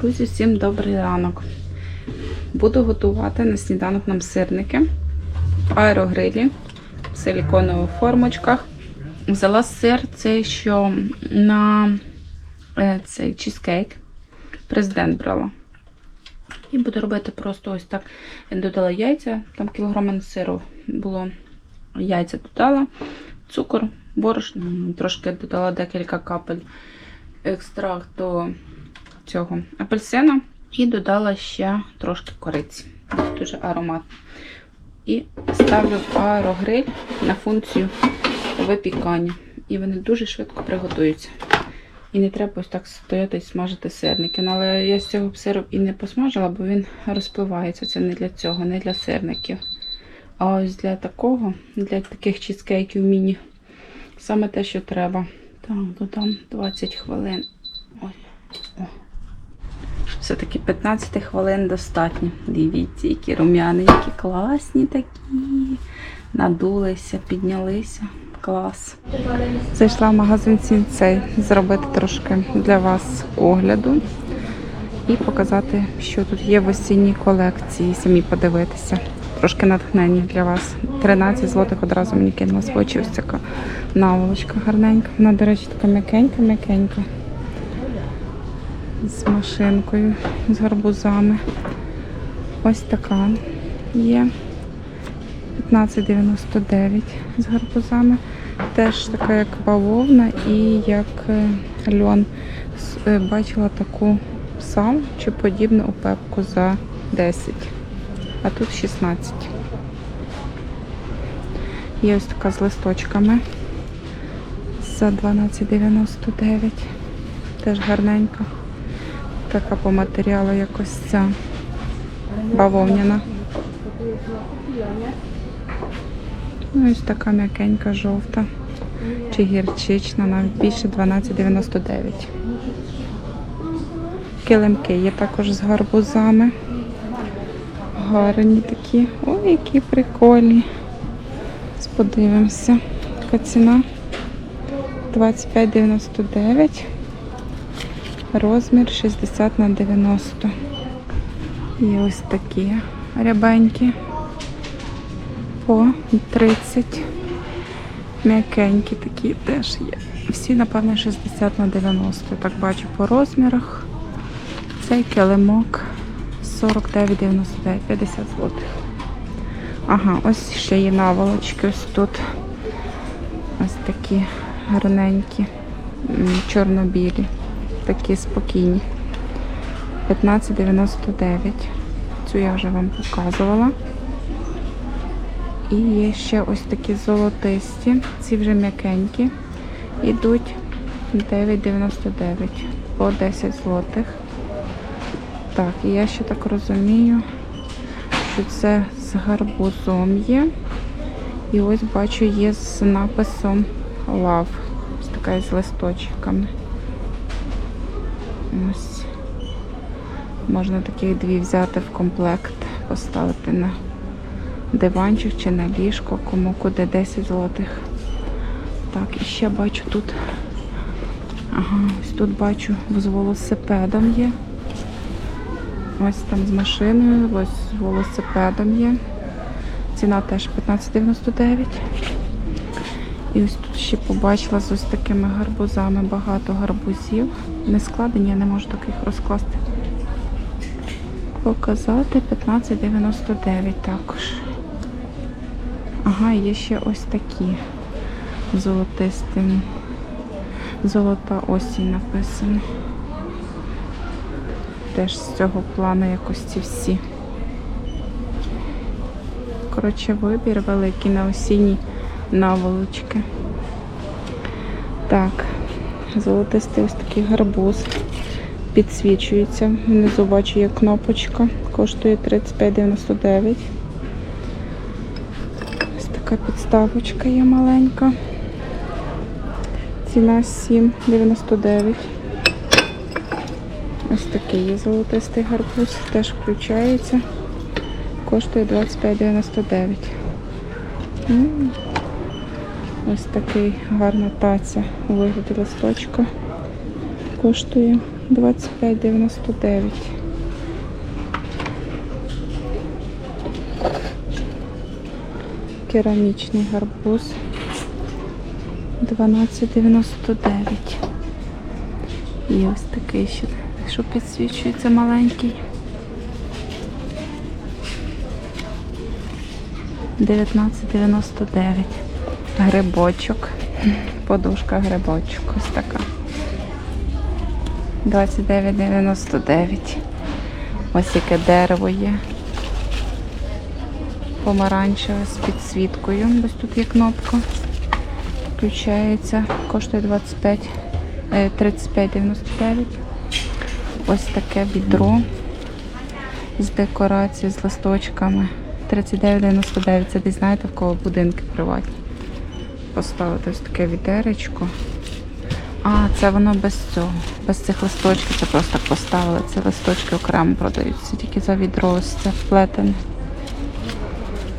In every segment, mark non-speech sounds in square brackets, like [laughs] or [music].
Друзі, всім добрий ранок. Буду готувати на сніданок нам сирники в аерогрилі в силіконових формочках. Взяла сир, цей, що на е, цей чізкейк. Президент брала. І буду робити просто ось так. Додала яйця, там кілограм сиру було. Яйця додала, цукор, борошно, трошки додала декілька капель екстракту цього апельсина і додала ще трошки кориці. Дуже ароматно. І ставлю аерогриль на функцію випікання. І вони дуже швидко приготуються. І не треба ось так стояти і смажити сирники. Ну, але я з цього сиру і не посмажила, бо він розпливається. Це не для цього, не для сирників. А ось для такого, для таких чізкейків міні, саме те, що треба. Так, додам 20 хвилин. Ой. Все-таки 15 хвилин достатньо. Дивіться, які рум'яни, які класні такі. Надулися, піднялися. Клас. Зайшла в магазин Сінцей зробити трошки для вас огляду і показати, що тут є в осінній колекції. Самі подивитися. Трошки натхнення для вас. 13 злотих одразу мені кинулась в очі ось така наволочка гарненька. Вона, до речі, така м'якенька-м'якенька. З машинкою, з гарбузами. Ось така є. 15,99 з гарбузами. Теж така, як бавовна і як е, льон. Е, Бачила таку сам чи подібну у пепку за 10 а тут 16. Є ось така з листочками за 12,99. Теж гарненька. Така по матеріалу якось ця бавовняна. Ну, ось така м'якенька жовта чи гірчична, навіть більше 12,99. Килимки є також з гарбузами. Гарні такі. Ой, які прикольні. Подивимося. Така ціна 25,99. Розмір 60 на 90. І ось такі рябенькі. По 30. М'якенькі такі теж є. Всі, напевно, 60 на 90. Так бачу по розмірах. Цей килимок 49,99, 50 злотих. Ага, ось ще є наволочки. Ось тут ось такі гарненькі, чорно-білі, такі спокійні. 15,99. Цю я вже вам показувала. І є ще ось такі золотисті. Ці вже м'якенькі. Ідуть 9,99 по 10 злотих. Так, і я ще так розумію, що це з гарбузом є. І ось бачу, є з написом Love. Ось така з листочками. Ось. Можна таких дві взяти в комплект, поставити на диванчик чи на ліжко, кому куди 10 злотих. Так, і ще бачу тут. Ага, ось тут бачу з велосипедом є. Ось там з машиною, ось з велосипедом є. Ціна теж 15,99. І ось тут ще побачила з ось такими гарбузами багато гарбузів. Не складені, я не можу таких розкласти. Показати 15,99 також. Ага, є ще ось такі золотистим. Золота осінь написано теж з цього плану якось ці всі. Коротше, вибір великий на осінні наволочки. Так, золотистий ось такий гарбуз. Підсвічується. Внизу бачу є кнопочка. Коштує 35,99. Ось така підставочка є маленька. Ціна 7,99. Ось такий є золотистий гарбуз, теж включається. Коштує 25,99. Ось такий гарна таця у вигляді листочка. Коштує 25,99. Керамічний гарбуз 12,99. І ось такий ще, що підсвічується маленький. 19,99. Грибочок. Подушка грибочок. Ось така. 29,99. Ось яке дерево є. Помаранчеве з підсвіткою. Ось тут є кнопка. Включається. Коштує 25, е, 35,99. Ось таке відро з декорацією, з листочками. 39,99. Це десь знаєте, в кого будинки приватні. Поставити ось таке відеречко. А, це воно без цього, без цих листочків. Це просто так поставили. Ці листочки окремо продаються. Тільки за відро ось це плетене.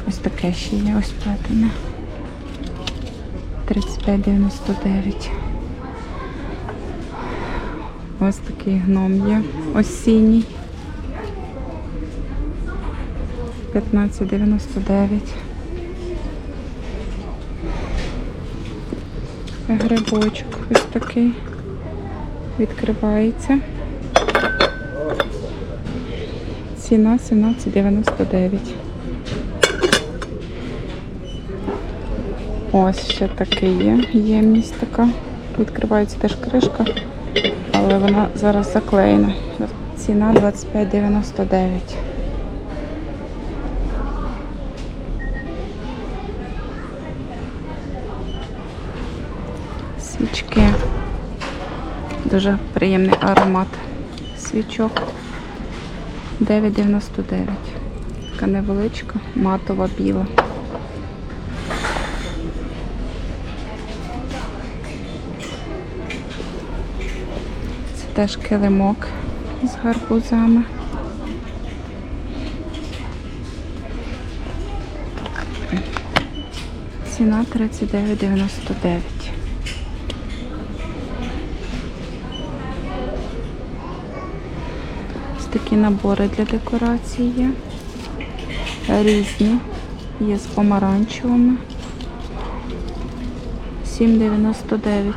Ось таке ще є, ось плетене. 35,99. Ось такий гном є осінній. 15,99. Грибочок ось такий. Відкривається. Ціна 17,99. Ось ще такий є. Ємність така. Відкривається теж кришка, але вона зараз заклеєна. Ціна 25,99. Свічки. Дуже приємний аромат свічок. 9,99. Така невеличка, матова біла. Це теж килимок з гарбузами. Ціна 39,99. Ось такі набори для декорації є. Різні. Є з помаранчевими. 7,99.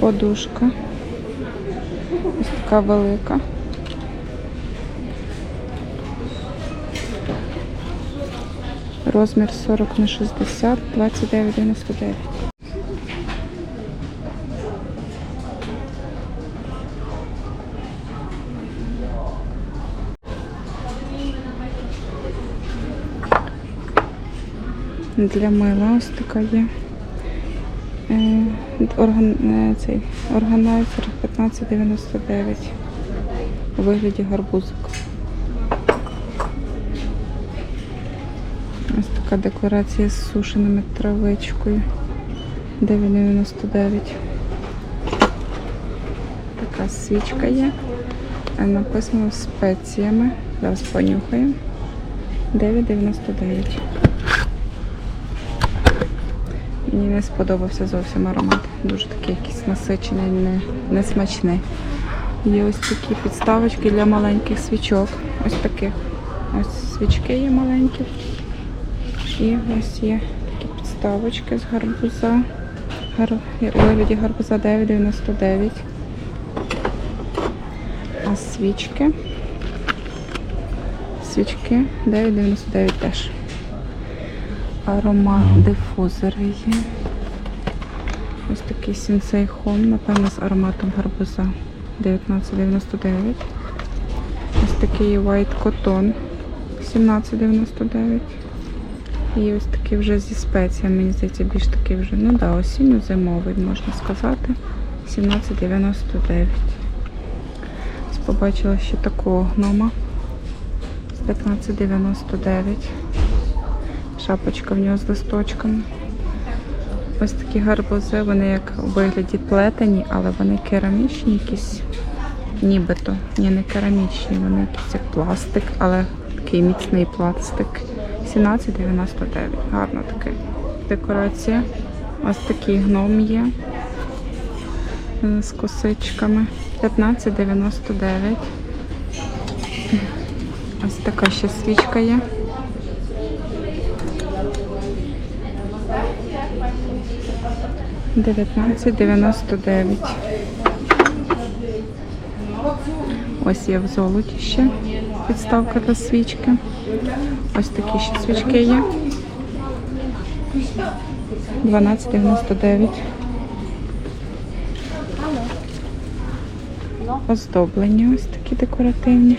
Подушка. Ось така велика. Розмір 40 на 60, 29,99. Для мила ось така є. Е, Орган, е, цей, органайзер 15,99 у вигляді гарбузик. Ось така декорація з сушеними травичкою. 9,99. Така свічка є. Е, Написано спеціями. Зараз понюхаємо. 9,99. Мені не сподобався зовсім аромат. Дуже такий якийсь насичений, не, не смачний. Є ось такі підставочки для маленьких свічок. Ось таких. Ось свічки є маленькі. І ось є такі підставочки з гарбуза. Гар... У вигляді гарбуза 9,99. А свічки. Свічки 9,99 теж. Аромат дифузори є. Ось такий Sensei Home, напевно, з ароматом гарбуза 19,99. Ось такий White Cotton 17,99. І ось такий вже зі спеціями, мені здається, більш такий вже, ну да, осінньо-зимовий, можна сказати. 17,99. Ось побачила ще такого гнома з 15,99. Шапочка в нього з листочками. Ось такі гарбузи, вони як у вигляді плетені, але вони керамічні якісь, нібито. Ні, не керамічні, вони якісь як пластик, але такий міцний пластик. 17,99. Гарна така декорація. Ось такий гном є. е, з косичками. 15,99. Ось така ще свічка є. Дев'ятнадцять дев'яносто дев'ять. Ось є в золоті ще підставка для свічки. Ось такі ще свічки є. 12,99. Оздоблення ось такі декоративні.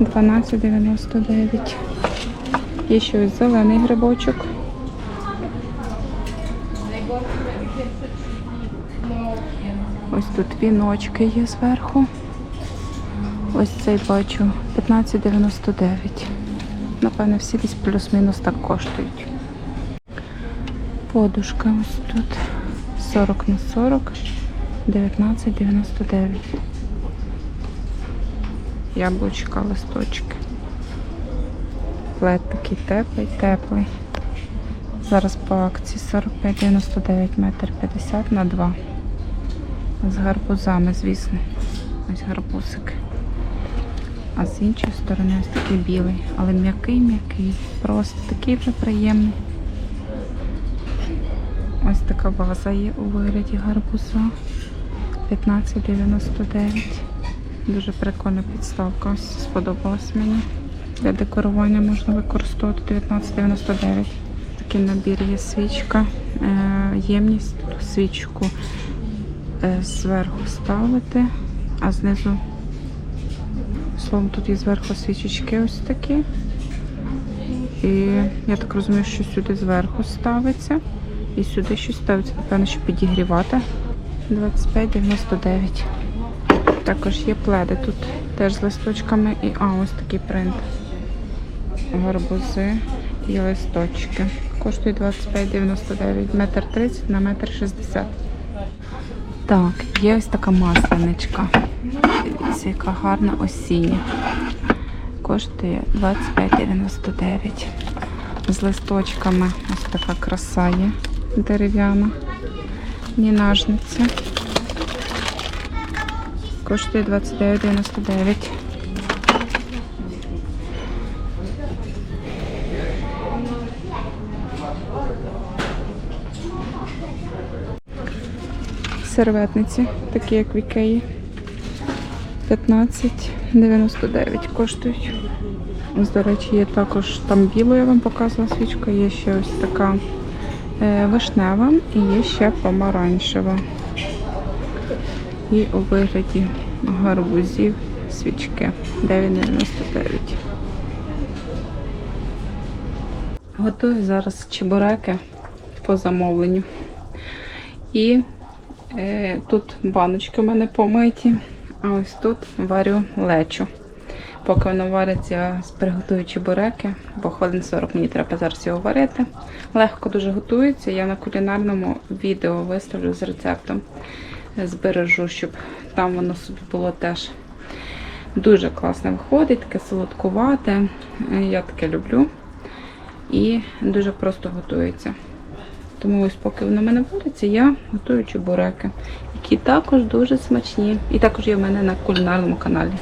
12,99. Є ще ось зелений грибочок. Ось тут віночки є зверху. Ось цей бачу 15,99. Напевне, всі десь плюс-мінус так коштують. Подушка ось тут 40 на 40, 19,99. Яблучка, листочки. Плед такий теплий, теплий. Зараз по акції 45,99 метр 50 на 2. З гарбузами, звісно. Ось гарбузик. А з іншої сторони ось такий білий, але м'який-м'який. Просто такий вже приємний. Ось така ваза є у вигляді гарбуза. 15,99. Дуже прикольна підставка. Ось сподобалась мені. Для декорування можна використовувати 19,99. Такий набір є свічка. Е, ємність свічку зверху ставити, а знизу, словом, тут є зверху свічечки ось такі. І я так розумію, що сюди зверху ставиться. І сюди щось ставиться, напевно, щоб підігрівати. 25,99. Також є пледи тут теж з листочками. І а, ось такий принт. Гарбузи і листочки. Коштує 25,99. Метр 30 на метр 60. Так, є ось така масляничка. Дивіться, яка гарна осіння. Коштує 25,99. З листочками ось така краса є дерев'яна. Нінажниця. Коштує 29,99. Серветниці, такі як в Ікеї. 15,99 коштують. До речі, є також там білу, я вам показувала свічка, є ще ось така е, вишнева і є ще помаранчева. І у вигляді гарбузів свічки 9,99. Готую зараз чебуреки по замовленню. І тут баночки у мене помиті, а ось тут варю лечу. Поки воно вариться, я приготую чебуреки, бо хвилин 40 мені треба зараз його варити. Легко дуже готується. Я на кулінарному відео виставлю з рецептом. Збережу, щоб там воно собі було теж дуже класно виходить, таке солодкувате. Я таке люблю. І дуже просто готується. Тому ось поки воно в мене вариться, я готую чебуреки, які також дуже смачні. І також є в мене на кулінарному каналі.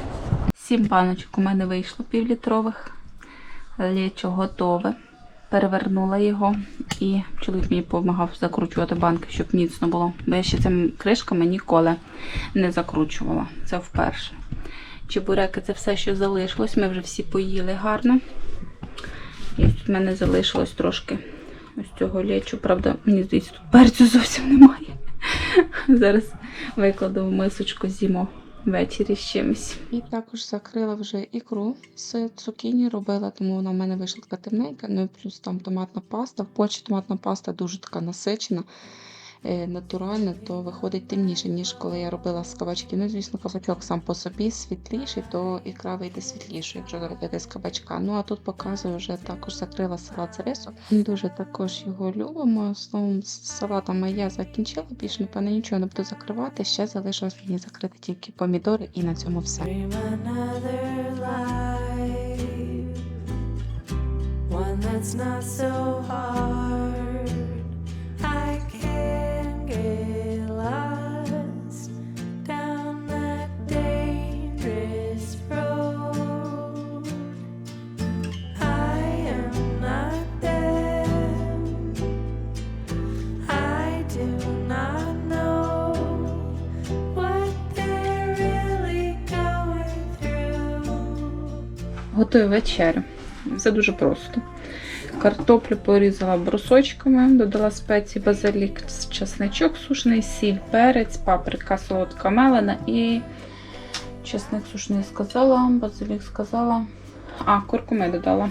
Сім баночок у мене вийшло півлітрових. Лечо готове. Перевернула його і чоловік мені допомагав закручувати банки, щоб міцно було. Бо я ще цими кришками ніколи не закручувала. Це вперше. Чебуреки це все, що залишилось. Ми вже всі поїли гарно. І тут в мене залишилось трошки ось цього лечу. Правда, мені здається, тут перцю зовсім немає. Зараз викладу в мисочку зімо ввечері з чимось. І також закрила вже ікру з цукіні робила, тому вона в мене вийшла така темненька. Ну і плюс там томатна паста. В Польщі томатна паста дуже така насичена, е, натуральна, то виходить темніше, ніж коли я робила з. Ну, звісно, кабачок сам по собі світліший, то ікра вийде світлішою, якщо робити з кабачка. Ну а тут показую, вже також закрила салат з рису. Дуже також його любимо. Словом, з салатами я закінчила, більше, напевно, нічого не буду закривати. Ще залишилось мені закрити тільки помідори, і на цьому все. One that's not so hard. Готую вечерю. Все дуже просто. Картоплю порізала брусочками, додала спеції базилік, чесничок сушений, сіль, перець, паприка солодка мелена і чесник сушений сказала, базилік сказала. А, куркуми додала.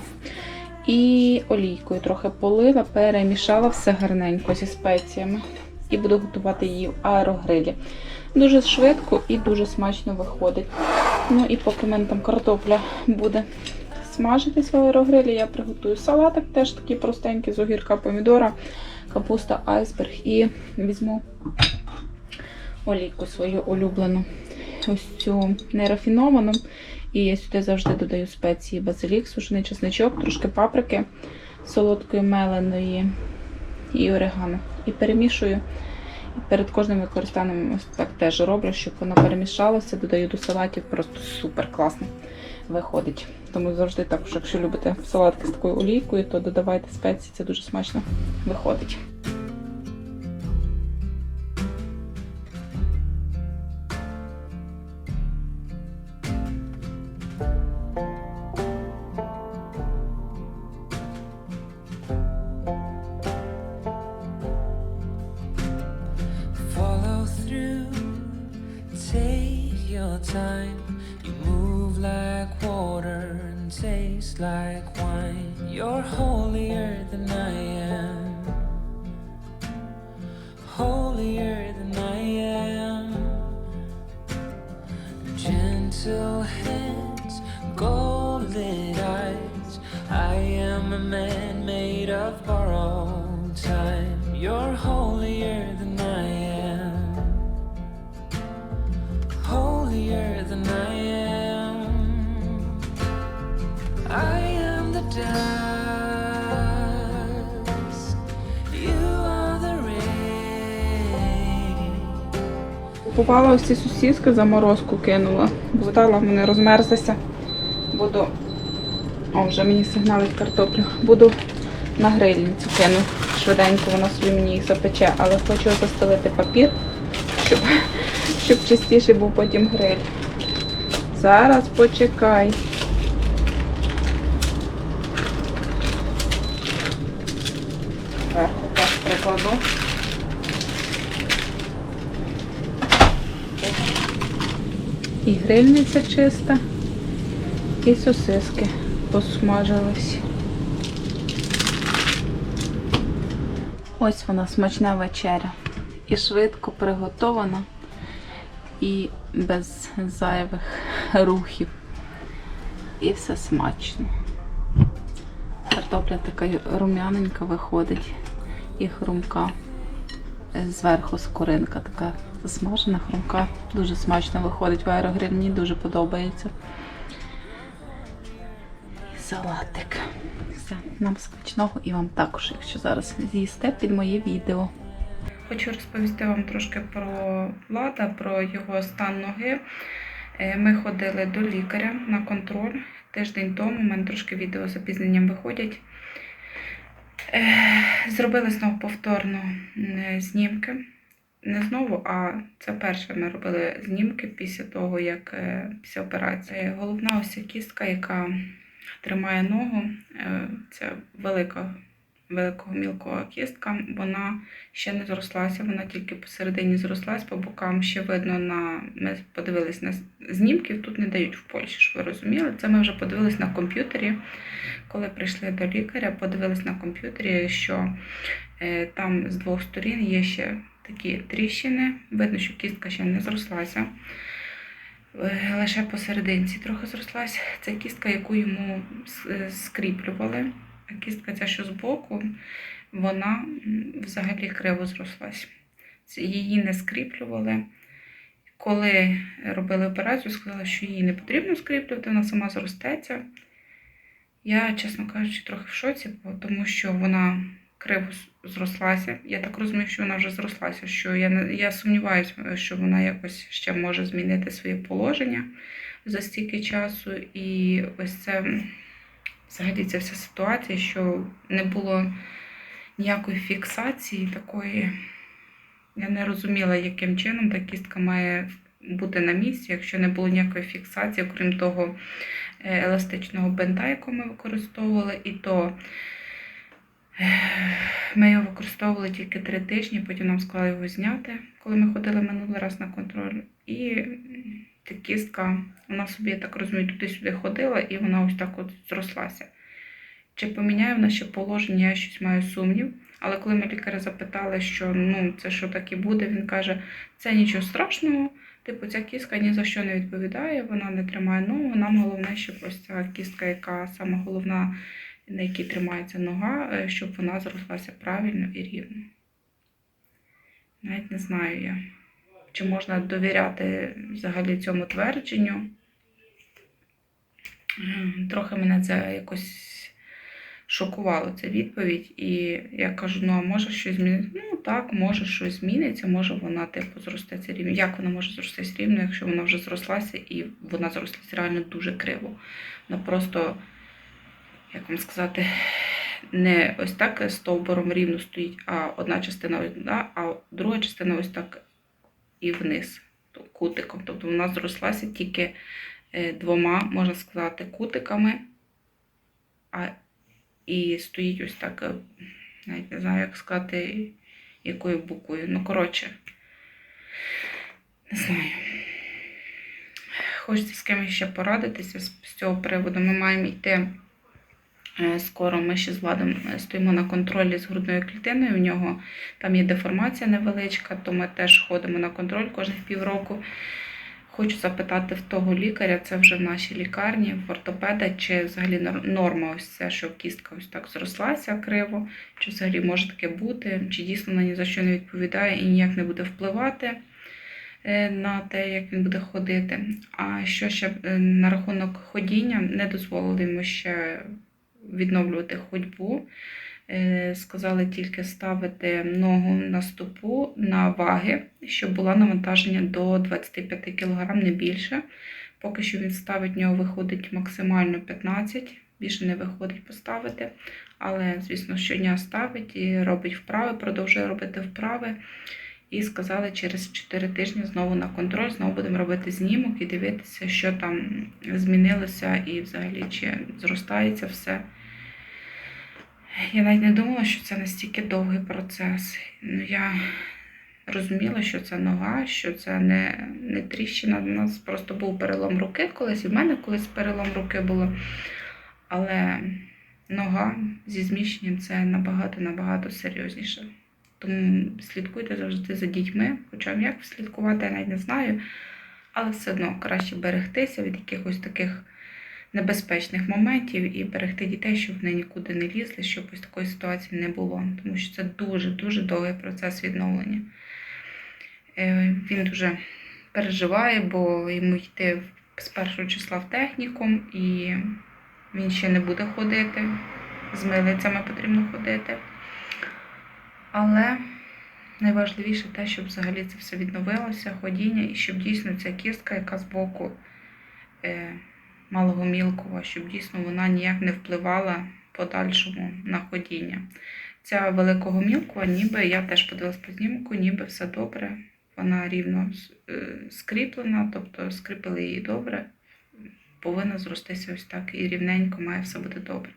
І олійкою трохи полила, перемішала все гарненько зі спеціями. І буду готувати її в аерогрилі. Дуже швидко і дуже смачно виходить. Ну і поки в мене там картопля буде смажитись в аерогрилі, я приготую салатик, теж такий простенький з огірка, помідора, капуста, айсберг і візьму олійку свою улюблену. Ось цю нерафіновану. І я сюди завжди додаю спеції базилік, сушений чесничок, трошки паприки солодкої меленої і орегано. І перемішую. І перед кожним використанням так теж роблю, щоб воно перемішалося, додаю до салатів, просто супер класно виходить. Тому завжди також, якщо любите салатки з такою олійкою, то додавайте спеції, це дуже смачно виходить. Купувала ось ці сусідки, заморозку кинула. Вдала, вони розмерзлися. Буду. О, вже мені сигналить картоплю. Буду на грильницю кину. Швиденько вона собі мені їх запече, але хочу застелити папір, щоб, щоб чистіше був потім гриль. Зараз почекай. Зверху теж прикладу. І грильниця чиста, і сосиски посмажились. Ось вона смачна вечеря. І швидко приготована, і без зайвих рухів. І все смачно. Картопля така рум'яненька виходить і хрумка. Зверху скоринка така засмажена, хрумка. Дуже смачно виходить в аерогриль, мені дуже подобається. Салатик. Все, нам смачного і вам також, якщо зараз з'їсте під моє відео. Хочу розповісти вам трошки про Влада, про його стан ноги. Е, Ми ходили до лікаря на контроль тиждень тому. У мене трошки відео з запізненням виходять. Е, Зробили знову повторно е, знімки. Не знову, а це перше ми робили знімки після того, як е, після операції. Головна ось кістка, яка тримає ногу, е, це велика, великого мілкого кістка, вона ще не зрослася, вона тільки посередині зрослась, по бокам ще видно на. Ми подивились на знімків, тут не дають в Польщі, щоб ви розуміли. Це ми вже подивились на комп'ютері. Коли прийшли до лікаря, подивились на комп'ютері, що е, там з двох сторін є ще такі тріщини. Видно, що кістка ще не зрослася. Е, Лише посерединці трохи зрослась. Це кістка, яку йому е, скріплювали. А кістка ця, що збоку, вона взагалі криво зрослась. Її не скріплювали. Коли робили операцію, сказали, що її не потрібно скріплювати, вона сама зростеться. Я, чесно кажучи, трохи в шоці, тому що вона криво зрослася. Я так розумію, що вона вже зрослася, що я, я сумніваюся, що вона якось ще може змінити своє положення за стільки часу. І ось це взагалі ця вся ситуація, що не було ніякої фіксації такої. Я не розуміла, яким чином та кістка має бути на місці, якщо не було ніякої фіксації, окрім того, е, еластичного бинта, яку ми використовували, і то е, ми його використовували тільки три тижні, потім нам сказали його зняти, коли ми ходили минулий раз на контроль. І та кістка, вона собі, я так розумію, туди-сюди ходила, і вона ось так от зрослася. Чи поміняє вона ще положення, я щось маю сумнів. Але коли ми лікаря запитали, що ну це що так і буде, він каже, це нічого страшного. Типу, ця кістка ні за що не відповідає, вона не тримає ногу. Нам головне, щоб ось ця кістка, яка саме головна, на якій тримається нога, е, щоб вона зрослася правильно і рівно. Навіть не знаю я, чи можна довіряти взагалі цьому твердженню. Трохи мене це якось шокувало ця відповідь, і я кажу: ну а може щось зміниться? Ну так, може щось зміниться, може вона типу зростеться рівно. Як вона може зростатися рівно, якщо вона вже зрослася і вона зрослася реально дуже криво. Вона просто, як вам сказати, не ось так стовбуром рівно стоїть, а одна частина одна, а друга частина ось так і вниз, кутиком. Тобто вона зрослася тільки е, двома, можна сказати, кутиками. А і стоїть ось так, е, навіть не знаю, як сказати, якою буквою. Ну, коротше, не знаю. Хочеться з кимось ще порадитися з, цього приводу. Ми маємо йти скоро. Ми ще з Владом е, стоїмо на контролі з грудною клітиною. У нього там є деформація невеличка, то ми теж ходимо на контроль кожних півроку. Хочу запитати в того лікаря, це вже в нашій лікарні, в ортопеда, чи взагалі норма ось це, що кістка ось так зрослася криво, чи взагалі може таке бути, чи дійсно вона ні за що не відповідає і ніяк не буде впливати е, на те, як він буде ходити. А що ще е, на рахунок ходіння, не дозволили йому ще відновлювати ходьбу. Е, Сказали тільки ставити ногу на стопу на ваги, щоб було навантаження до 25 кг, не більше. Поки що він ставить, в нього виходить максимально 15, більше не виходить поставити. Але, звісно, щодня ставить і робить вправи, продовжує робити вправи. І сказали, через 4 тижні знову на контроль, знову будемо робити знімок і дивитися, що там змінилося і взагалі чи зростається все. Я навіть не думала, що це настільки довгий процес. Ну, я розуміла, що це нога, що це не, не тріщина. У нас просто був перелом руки колись, і в мене колись перелом руки було. Але нога зі зміщенням це набагато-набагато серйозніше. Тому слідкуйте завжди за дітьми, хоча як слідкувати, я навіть не знаю. Але все одно краще берегтися від якихось таких небезпечних моментів і берегти дітей, щоб вони нікуди не лізли, щоб ось такої ситуації не було. Тому що це дуже-дуже довгий процес відновлення. Е, Він дуже переживає, бо йому йти з першого числа в технікум, і він ще не буде ходити. З милицями потрібно ходити. Але найважливіше те, щоб взагалі це все відновилося, ходіння, і щоб дійсно ця кістка, яка збоку е, малого мілкого, щоб дійсно вона ніяк не впливала подальшому на ходіння. Ця великого мілкого, ніби я теж подивилась по знімку, ніби все добре. Вона рівно е, скріплена, тобто скріпили її добре. Повинна зростися ось так і рівненько, має все бути добре.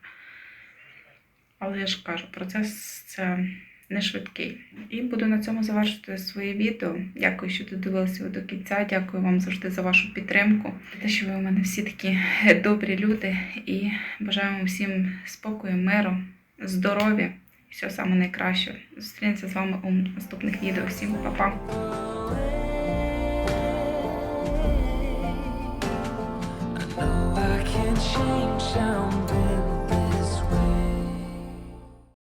Але я ж кажу, процес це не швидкий. І буду на цьому завершити своє відео. Дякую, що додивилися ви до кінця. Дякую вам завжди за вашу підтримку. Те, що ви у мене всі такі [laughs] добрі люди. І бажаю вам всім спокою, миру, здоров'я і всього саме найкраще. Зустрінемося з вами у наступних відео. Всім па-па! change sound